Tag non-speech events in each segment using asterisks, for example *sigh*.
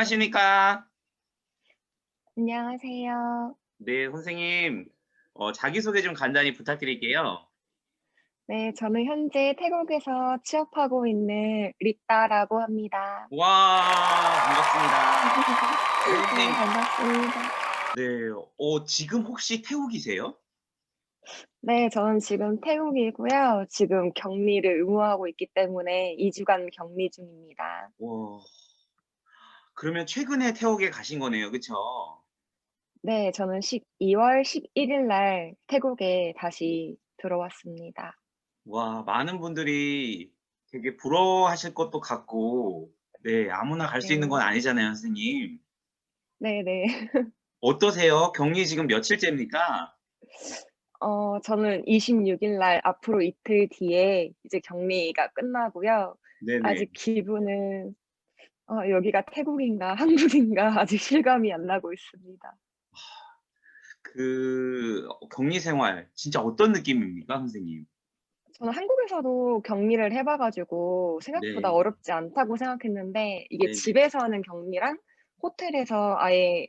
안녕하십니까? 안녕하세요. 네, 선생님. 어, 자기소개 좀 간단히 부탁드릴게요. 네, 저는 현재 태국에서 취업하고 있는 리따라고 합니다. 와, 반갑습니다. *laughs* 네, 선생님, 반갑습니다. 네, 어, 지금 혹시 태국이세요? 네, 저는 지금 태국이고요. 지금 격리를 의무하고 있기 때문에 2주간 격리 중입니다. 와, 그러면 최근에 태국에 가신 거네요, 그쵸? 네, 저는 12월 11일 날 태국에 다시 들어왔습니다. 와, 많은 분들이 되게 부러워하실 것도 같고, 네, 아무나 갈 수 있는 네. 건 아니잖아요, 선생님. 네네. *laughs* 어떠세요? 격리 지금 며칠째입니까? 어, 저는 26일 날 앞으로 이틀 뒤에 이제 격리가 끝나고요. 네네. 아직 기분은 어, 여기가 태국인가 *laughs* 한국인가 아직 실감이 안 나고 있습니다. 그 격리 생활 진짜 어떤 느낌입니까, 선생님? 저는 한국에서도 격리를 해봐가지고 생각보다 네. 어렵지 않다고 생각했는데 이게 네네. 집에서 하는 격리랑 호텔에서 아예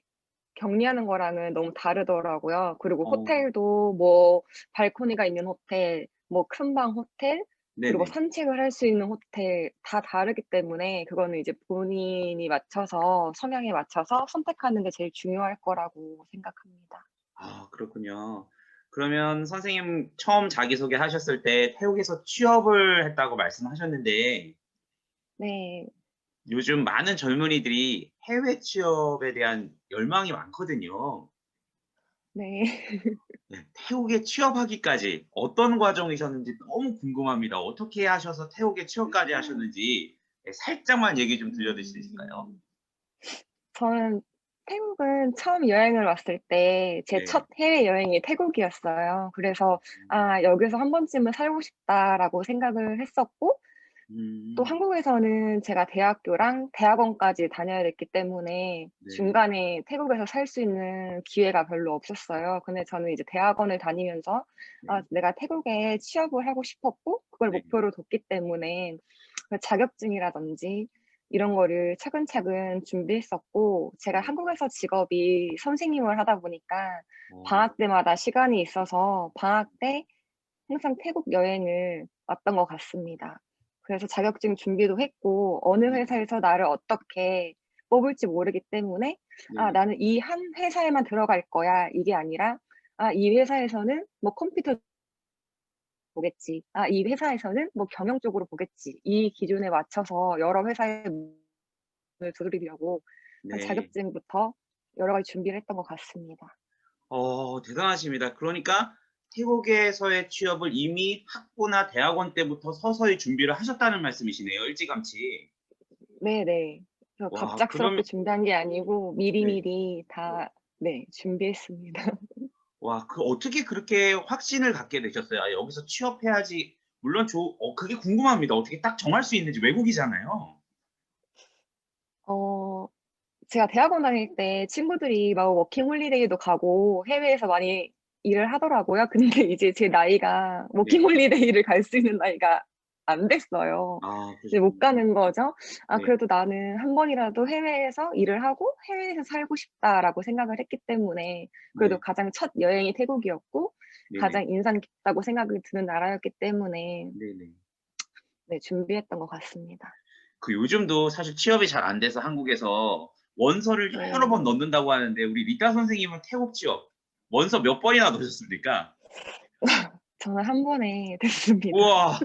격리하는 거랑은 너무 다르더라고요. 그리고 어. 호텔도 뭐 발코니가 있는 호텔, 뭐 큰 방 호텔, 그리고 네네. 산책을 할 수 있는 호텔 다 다르기 때문에 그거는 이제 본인이 맞춰서 성향에 맞춰서 선택하는 게 제일 중요할 거라고 생각합니다. 아, 그렇군요. 그러면 선생님 처음 자기소개 하셨을 때 태국에서 취업을 했다고 말씀하셨는데 네. 요즘 많은 젊은이들이 해외 취업에 대한 열망이 많거든요. 네. 네, 태국에 취업하기까지 어떤 과정이셨는지 너무 궁금합니다. 어떻게 하셔서 태국에 취업까지 하셨는지 네, 살짝만 얘기 좀 들려주실 수 있을까요? 음. 저는 태국은 처음 여행을 왔을 때제 네. 첫 해외여행이 태국이었어요. 그래서 음. '아 여기서 한 번쯤은 살고 싶다.'라고 생각을 했었고 또 음. 한국에서는 제가 대학교랑 대학원까지 다녀야 됐기 때문에 네. 중간에 태국에서 살 수 있는 기회가 별로 없었어요. 근데 저는 이제 대학원을 다니면서 아 네. 내가 태국에 취업을 하고 싶었고 그걸 네. 목표로 뒀기 때문에 그 자격증이라든지 이런 거를 차근차근 준비했었고 제가 네. 한국에서 직업이 선생님을 하다 보니까 어. 방학 때마다 시간이 있어서 방학 때 항상 태국 여행을 왔던 것 같습니다. 그래서 자격증 준비도 했고 어느 네. 회사에서 나를 어떻게 뽑을지 모르기 때문에 '아 네네. 나는 이 한 회사에만 들어갈 거야.' 이게 아니라 '아 이 회사에서는 뭐 컴퓨터 보겠지. 아 이 회사에서는 뭐 경영 쪽으로 보겠지.' 이 기준에 맞춰서 여러 회사에 문을 두드리려고 한 네. 자격증부터 여러 가지 준비를 했던 것 같습니다. 어 대단하십니다. 그러니까 태국에서의 취업을 이미 학부나 대학원 때부터 서서히 준비를 하셨다는 말씀이시네요, 일찌감치. 네네. 와 갑작스럽게 그러면 준비한 게 아니고 네. 미리미리 다네 준비했습니다. 와 그 어떻게 그렇게 확신을 갖게 되셨어요? '아 여기서 취업해야지.' 물론 조 어 그게 궁금합니다. 어떻게 딱 정할 수 있는지 외국이잖아요. 어 제가 대학원 다닐 때 친구들이 막 워킹 홀리데이도 가고 해외에서 많이 일을 하더라고요. 근데 *laughs* 이제 제 나이가 워킹 네. 홀리데이를 갈 수 있는 나이가 안 됐어요. 아 이제 못. 가는 거죠. '아 네. 그래도 나는 한 번이라도 해외에서 일을 하고 해외에서 살고 싶다.'라고 생각을 했기 때문에 그래도 네. 가장 첫 여행이 태국이었고 네네. 가장 인상 깊다고 생각이 드는 나라였기 때문에 네네. 네 준비했던 것 같습니다. 그 요즘도 사실 취업이 잘 안 돼서 한국에서 원서를 네. 여러 번 넣는다고 하는데 우리 리따 선생님은 태국 취업 원서 몇 번이나 넣으셨습니까? *laughs* 저는 한 번에 됐습니다. 우와.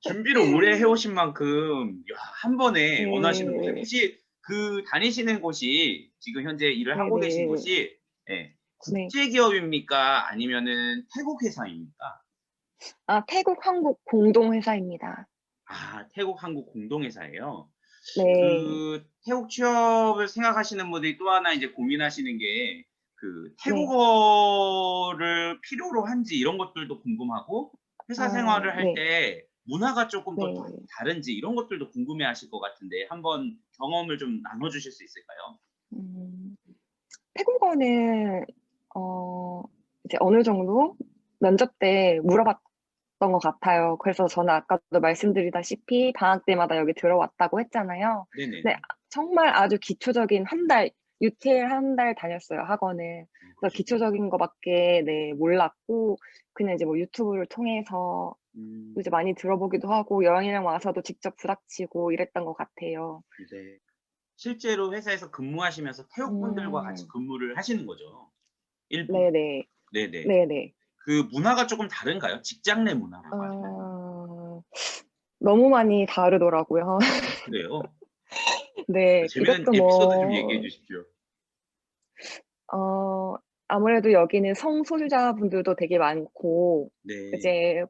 준비를 오래 해 오신 만큼 야 한 번에 원하시는 곳에 네. 혹시 그 다니시는 곳이 지금 현재 일을 하고 계신 네네. 곳이 예 네. 국제 기업입니까? 아니면은 태국 회사입니까? 아 태국, 한국 공동 회사입니다. 아 태국, 한국 공동 회사예요? 네. 그 태국 취업을 생각하시는 분들이 또 하나 이제 고민하시는 게 그 네. 태국어를 필요로 한지 이런 것들도 궁금하고 회사 아 생활을 할 네. 때 문화가 더 네. 다른지 이런 것들도 궁금해 하실 것 같은데 한번 경험을 좀 나눠 주실 수 있을까요? 음. 태국어는 어 이제 어느 정도 면접 때 물어봤 것 같아요. 그래서 저는 아까도 말씀드리다시피 방학 때마다 여기 들어왔다고 했잖아요. 네네. 네. 정말 아주 기초적인 한 달, UTL 한달 다녔어요, 학원을. 그래서 기초적인 거밖에 네, 몰랐고, 그냥 이제 뭐 유튜브를 통해서 음, 이제 많이 들어보기도 하고, 여행이랑 와서도 직접 부닥치고 이랬던 것 같아요. 네. 실제로 회사에서 근무하시면서 태국 분들과 음. 같이 근무를 하시는 거죠. 일부. 네네. 네네. 네네. 그 문화가 조금 다른가요? 직장 내 하시나요? 어, 너무 많이 다르더라고요. 그래요? 네, 재밌는 이것도 에피소드 뭐, 좀 얘기해 주십시오. 어, 아무래도 여기는 성소유자분들도 되게 많고, 네. 이제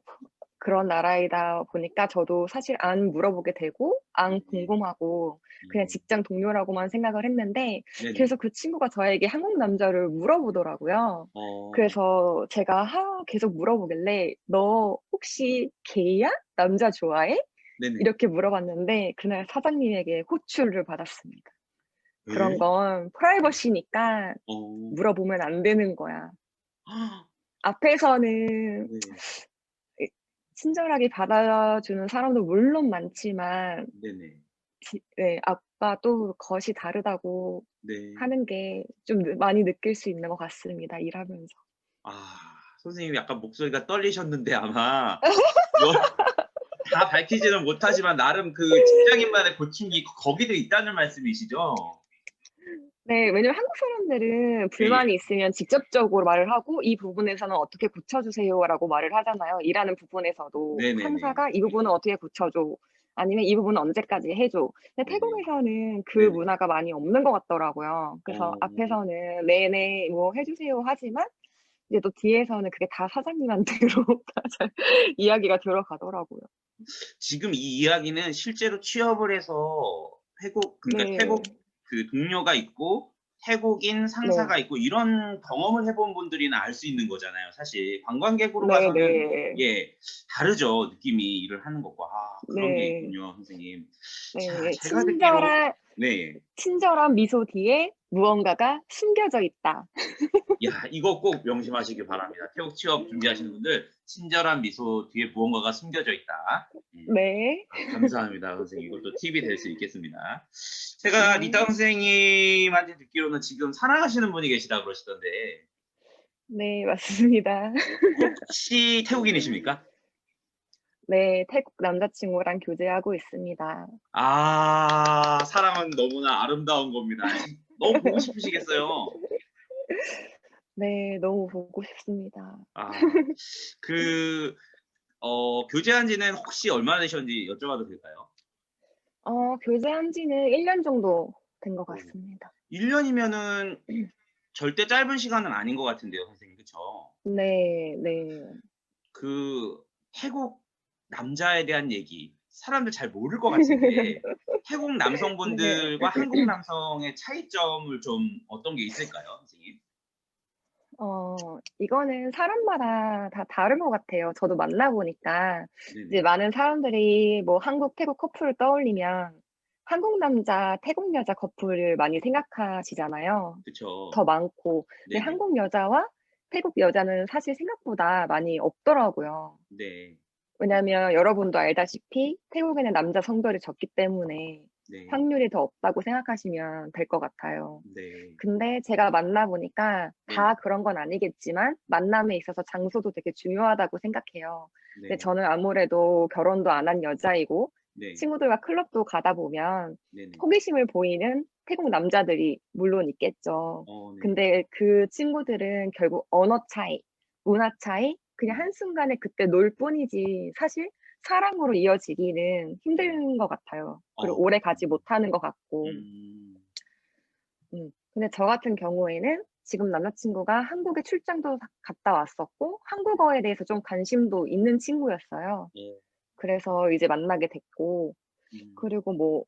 그런 나라이다 보니까 저도 사실 안 물어보게 되고, 안 네. 궁금하고, 그냥 음, 직장 동료라고만 생각을 했는데, 네네. 계속 그 친구가 저에게 한국 남자를 물어보더라고요. 어, 그래서 제가 하, 계속 물어보길래, 너 혹시 게이야? 남자 좋아해? 네네. 이렇게 물어봤는데, 그날 사장님에게 호출을 받았습니다. 네? 그런 건 프라이버시니까 어, 물어보면 안 되는 거야. 아, *gasps* 앞에서는 네. 친절하게 받아주는 사람도 물론 많지만, 네네. 기- 네, 또 것이 다르다고 네. 하는 게 좀 많이 느낄 수 있는 것 같습니다, 일하면서. 아, 선생님이 약간 목소리가 떨리셨는데 아마 *laughs* 뭐, 다 밝히지는 못하지만 나름 그 직장인만의 고충이 거기도 있다는 말씀이시죠? 네, 왜냐면 한국 사람들은 불만이 있으면 직접적으로 말을 하고 이 부분에서는 어떻게 고쳐주세요라고 말을 하잖아요. 일하는 부분에서도 네네네. 상사가 이 부분은 어떻게 고쳐줘. 아니면 이 부분은 언제까지 해줘. 근데 네네. 태국에서는 그 네네. 문화가 많이 없는 것 같더라고요. 그래서 어. 앞에서는 네네 뭐 해주세요 하지만 이제 또 뒤에서는 그게 다 사장님한테로 *laughs* 이야기가 들어가더라고요. 지금 이 이야기는 실제로 취업을 해서 태국 그러니까 네. 태국 그 동료가 있고 태국인 상사가 있고 이런 경험을 해본 분들이나 알 수 있는 거잖아요. 사실 관광객으로 네, 가서는 네. 예 다르죠 느낌이 일을 하는 것과 아, 그런 게 네. 있군요, 선생님. 네, 자, 제가 듣기로 친절한 네, 친절한 미소 뒤에 무언가가 숨겨져 있다. 야 이거 꼭 명심하시길 바랍니다. 태국 취업 준비하시는 분들 친절한 미소 뒤에 무언가가 숨겨져 있다. 음. 네. 감사합니다, 선생님. 이것도 팁이 될 수 있겠습니다. 제가 네. 리타 선생님한테 듣기로는 지금 사랑하시는 분이 계시다 그러시던데 네, 맞습니다. 혹시 태국인이십니까? 네, 태국 남자친구랑 교제하고 있습니다. 아, 사랑은 너무나 아름다운 겁니다. 너무 보고 싶으시겠어요. 네, 너무 보고 싶습니다. 아, 그 어, 교제한 지는 혹시 얼마나 되셨는지 여쭤봐도 될까요? 어, 교제한 지는 1년 정도 된 것 같습니다. 1년이면은 절대 짧은 시간은 아닌 것 같은데요, 선생님. 그렇죠? 네, 네. 그 태국 남자에 대한 얘기 사람들 잘 모를 것 같은데 *laughs* 태국 남성분들과 한국 남성의 차이점을 좀 어떤 게 있을까요, 선생님? 어, 이거는 사람마다 다 다른 것 같아요. 저도 만나보니까 네네. 이제 많은 사람들이 뭐 한국, 태국 커플을 떠올리면 한국 남자, 태국 여자 커플을 많이 생각하시잖아요. 그렇죠. 더 많고. 근데 네네. 한국 여자와 태국 여자는 사실 생각보다 많이 없더라고요. 네, 왜냐면 여러분도 알다시피 태국에는 남자 성별이 적기 때문에 네, 확률이 더 없다고 생각하시면 될 것 같아요. 네, 근데 제가 만나보니까 다 그런 건 아니겠지만 만남에 있어서 장소도 되게 중요하다고 생각해요. 네, 근데 저는 아무래도 결혼도 안 한 여자이고 네, 친구들과 클럽도 가다 보면. 호기심을 보이는 태국 남자들이 물론 있겠죠. 어, 네. 근데 그 친구들은 결국 언어 차이, 문화 차이, 그냥 음. 한순간에 그때 놀 뿐이지 사실 사랑으로 이어지기는 힘든 것 같아요. 그리고 어. 오래 가지 못하는 것 같고. 음, 음. 근데 저 같은 경우에는 지금 남자친구가 한국에 출장도 가- 갔다 왔었고 한국어에 대해서 좀 관심도 있는 친구였어요. 예, 그래서 이제 만나게 됐고 음, 그리고 뭐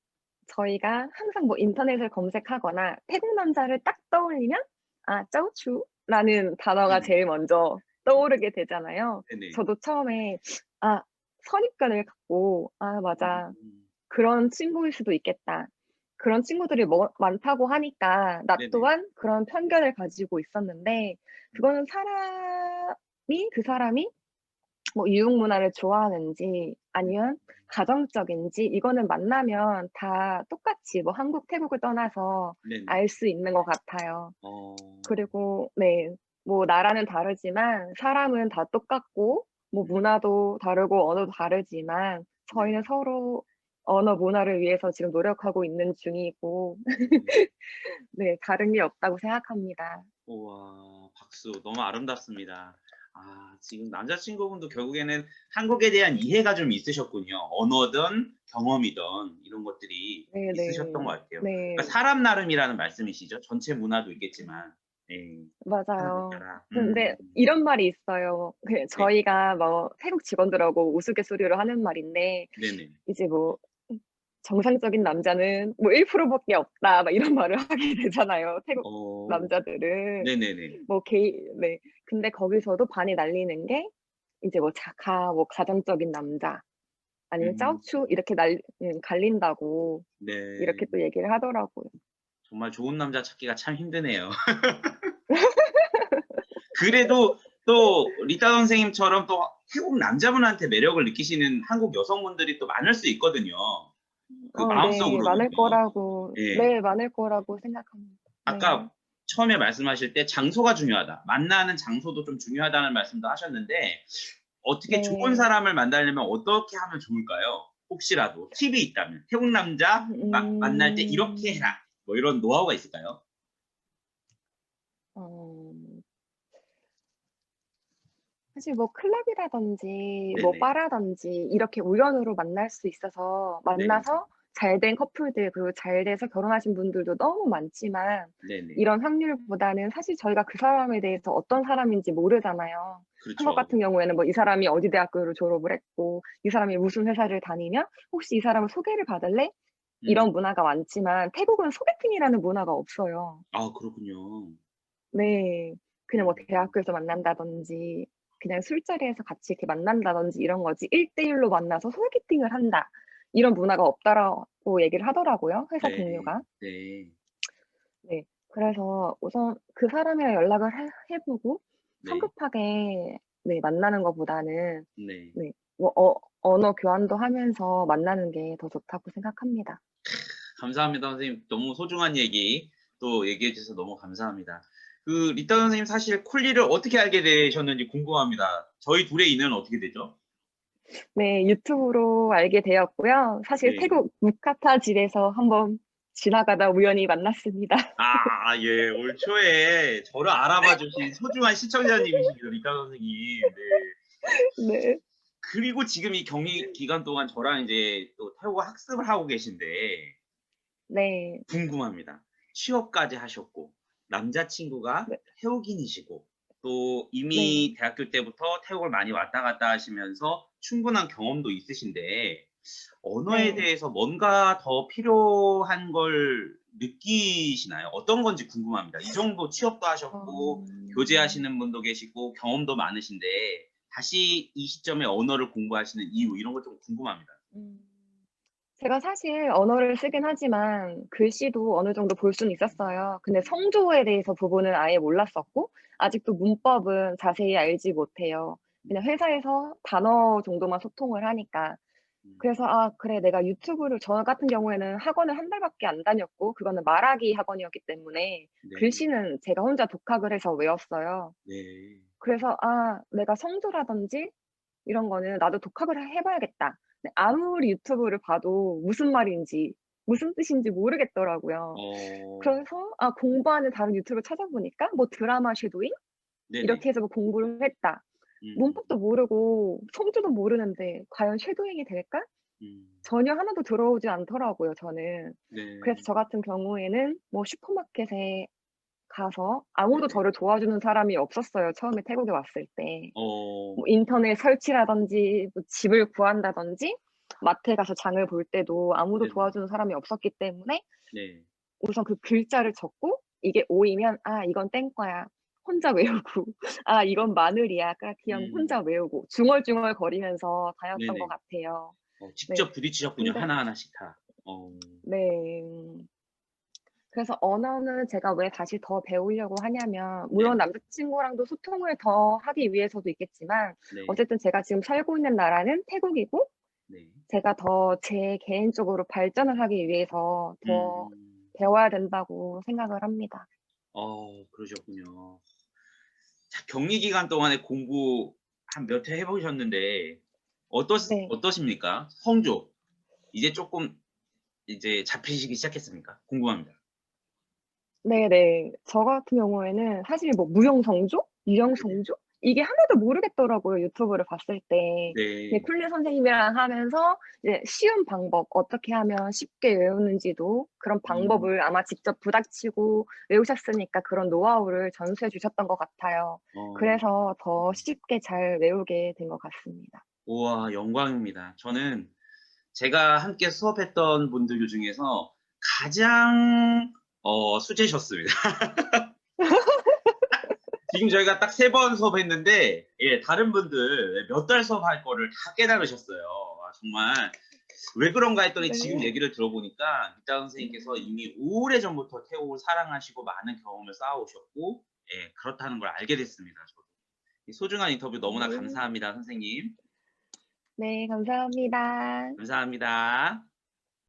저희가 항상 뭐 인터넷을 검색하거나 태국 남자를 딱 떠올리면 아 짜우추라는 단어가 음. 제일 먼저 떠오르게 되잖아요. 네네. 저도 처음에 아 선입견을 갖고 아 맞아 음, 그런 친구일 수도 있겠다. 그런 친구들이 뭐, 많다고 하니까 나 네네. 또한 그런 편견을 가지고 있었는데 그거는 사람이 그 사람이 뭐 유흥 문화를 좋아하는지 아니면 가정적인지 이거는 만나면 다 똑같이 뭐 한국, 태국을 떠나서 네네. 알 수 있는 것 같아요. 어. 그리고 네. 뭐 나라는 다르지만 사람은 다 똑같고 뭐 문화도 다르고 언어도 다르지만 네. 저희는 서로 언어 문화를 위해서 지금 노력하고 있는 중이고 음. *laughs* 네. 다른 게 없다고 생각합니다. 우와. 박수. 너무 아름답습니다. 아 지금 남자친구분도 결국에는 한국에 대한 이해가 좀 있으셨군요. 언어든 경험이든 이런 것들이 네네. 있으셨던 것 같아요. 네. 그러니까 사람 나름이라는 말씀이시죠? 전체 문화도 있겠지만. 네. 맞아요. 느껴라. 근데 음. 이런 말이 있어요. 그 네. 저희가 뭐 태국 직원들하고 우스갯소리로 하는 말인데 네네. 이제 뭐음 "정상적인 남자는 뭐 1% 밖에 없다." 막 이런 말을 *laughs* 하게 되잖아요, 태국 어. 남자들은. 네네네. 뭐 게이 네. 근데 거기서도 반이 날리는 게 이제 뭐 자가 뭐 가정적인 남자 아니면 음. 짜오추 이렇게 날 음 갈린다고 네. 이렇게 또 얘기를 하더라고요. 정말 좋은 남자 찾기가 참 힘드네요. *laughs* 그래도 또 리타 선생님처럼 또 태국 남자분한테 매력을 느끼시는 한국 여성분들이 또 많을 수 있거든요. 그어 네. 마음속으로는요. 많을 거라고 예. 네. 많을 거라고 생각합니다. 네. 아까 처음에 말씀하실 때 "장소가 중요하다. 만나는 장소도 좀 중요하다."는 말씀도 하셨는데 어떻게 좋은 네. 사람을 만나려면 어떻게 하면 좋을까요? 혹시라도 팁이 있다면. 태국 남자 마 만날 때 "이렇게 음. 해라." 뭐 이런 노하우가 있을까요? 어. 사실 뭐 클럽이라든지 뭐 네네. 바라든지 이렇게 우연으로 만날 수 있어서 네. 만나서 잘된 커플들 그리고 잘 돼서 결혼하신 분들도 너무 많지만 네네. 이런 확률보다는 사실 저희가 그 사람에 대해서 어떤 사람인지 모르잖아요. 한국 그렇죠. 같은 경우에는 뭐 이 사람이 어디 대학교를 졸업을 했고 이 사람이 무슨 회사를 다니며 "혹시 이 사람을 소개를 받을래?" 이런 음. 문화가 많지만 태국은 소개팅이라는 문화가 없어요. 아 그렇군요. 네. 그냥 뭐 음. 대학교에서 만난다든지 그냥 술자리에서 같이 이렇게 만난다든지 이런 거지 1대1로 만나서 소개팅을 한다. 이런 문화가 없다라고 얘기를 하더라고요, 회사 네. 동료가. 네. 네. 그래서 우선 그 사람이랑 연락을 해 해 보고 네. 성급하게 네 만나는 것보다는 네. 네 뭐 어 언어 교환도 하면서 만나는 게 더 좋다고 생각합니다. 감사합니다 선생님. 너무 소중한 얘기 또 얘기해 주셔서 너무 감사합니다. 그 리타 선생님 사실 콜리를 어떻게 알게 되셨는지 궁금합니다. 저희 둘의 인연은 어떻게 되죠? 네. 유튜브로 알게 되었고요. 사실 네. 태국 무카타질에서 한번 지나가다 우연히 만났습니다. 아 예. 올 초에 저를 알아봐 주신 소중한 시청자님이시죠, 리타 선생님. 네. *laughs* 네. 그리고 지금 이 격리 기간 동안 저랑 이제 또 태국어 학습을 하고 계신데 네. 궁금합니다. 취업까지 하셨고 남자친구가 네. 태국인이시고 또 네. 이미 대학교 때부터 태국을 많이 왔다 갔다 하시면서 충분한 경험도 있으신데 언어에 네. 대해서 뭔가 더 필요한 걸 느끼시나요? 어떤 건지 궁금합니다. 이 정도 취업도 하셨고 어. 교제하시는 분도 계시고 경험도 많으신데 다시 이 시점에 언어를 공부하시는 이유 이런 거 좀 궁금합니다. 음. 제가 사실 언어를 쓰긴 하지만 글씨도 어느 정도 볼 수는 있었어요. 근데 성조에 대해서 부분은 아예 몰랐었고 아직도 문법은 자세히 알지 못해요. 그냥 회사에서 단어 정도만 소통을 하니까. 음. 그래서 '아 그래 내가 유튜브를' 저 같은 경우에는 학원을 1 달밖에 안 다녔고 그거는 말하기 학원이었기 때문에 네. 글씨는 제가 혼자 독학을 해서 외웠어요. 네. 그래서 '아 내가 성조라든지 이런 거는 나도 독학을 해 봐야겠다.' 근데 아무리 유튜브를 봐도 무슨 말인지 무슨 뜻인지 모르겠더라고요. 어. 그래서 아 공부하는 다른 유튜브를 찾아보니까 뭐 드라마 쉐도잉 네네. 이렇게 해서 뭐 공부를 했다. 음. 문법도 모르고 성조도 모르는데 '과연 쉐도잉이 될까?' 음. 전혀 하나도 들어오지 않더라고요, 저는. 네. 그래서 저 같은 경우에는 뭐 슈퍼마켓에 가서 아무도 네네. 저를 도와주는 사람이 없었어요, 처음에 태국에 왔을 때. 어. 뭐 인터넷 설치라든지 뭐 집을 구한다든지 마트에 가서 장을 볼 때도 아무도 네네. 도와주는 사람이 없었기 때문에 네. 우선 그 글자를 적고 이게 오이면 '아 이건 땡과야.' 혼자 *laughs* 외우고 '아 이건 마늘이야.' 까키연 음. 혼자 외우고 중얼중얼 거리면서 다녔던 네네. 것 같아요. 어 네. 직접 부딪히셨군요, 근데 하나 하나씩 다. 어. 네. 그래서 언어는 제가 왜 다시 더 배우려고 하냐면 물론 남자친구랑도 소통을 더 하기 위해서도 있겠지만 네. 어쨌든 제가 지금 살고 있는 나라는 태국이고 네. 제가 더 제 개인적으로 발전을 하기 위해서 더 음. 배워야 된다고 생각을 합니다. 어, 그러셨군요. 자, 격리 기간 동안에 공부 한 몇 회 해보셨는데 어떠 네. 어떠십니까? 성조 이제 조금 이제 잡히시기 시작했습니까? 궁금합니다. 네네. 저 같은 경우에는 사실 뭐 무용성조? 유형성조? 이게 하나도 모르겠더라고요, 유튜브를 봤을 때. 네. 쿨리 선생님이랑 하면서 이제 쉬운 방법, 어떻게 하면 쉽게 외우는지도 그런 음. 방법을 아마 직접 부닥치고 외우셨으니까 그런 노하우를 전수해 주셨던 것 같아요. 어, 그래서 더 쉽게 잘 외우게 된 것 같습니다. 우와 영광입니다. 저는 제가 함께 수업했던 분들 중에서 가장 어, 수제셨습니다. *laughs* 지금 저희가 딱 세 번 수업했는데 예, 다른 분들 몇 달 수업할 거를 다 깨달으셨어요. 아, 정말 왜 그런가 했더니 네. 지금 얘기를 들어보니까 이따 선생님께서 이미 오래 전부터 태국을 사랑하시고 많은 경험을 쌓아오셨고 예, 그렇다는 걸 알게 됐습니다. 저도. 이 소중한 인터뷰 너무나 네. 감사합니다, 선생님. 네, 감사합니다. 감사합니다.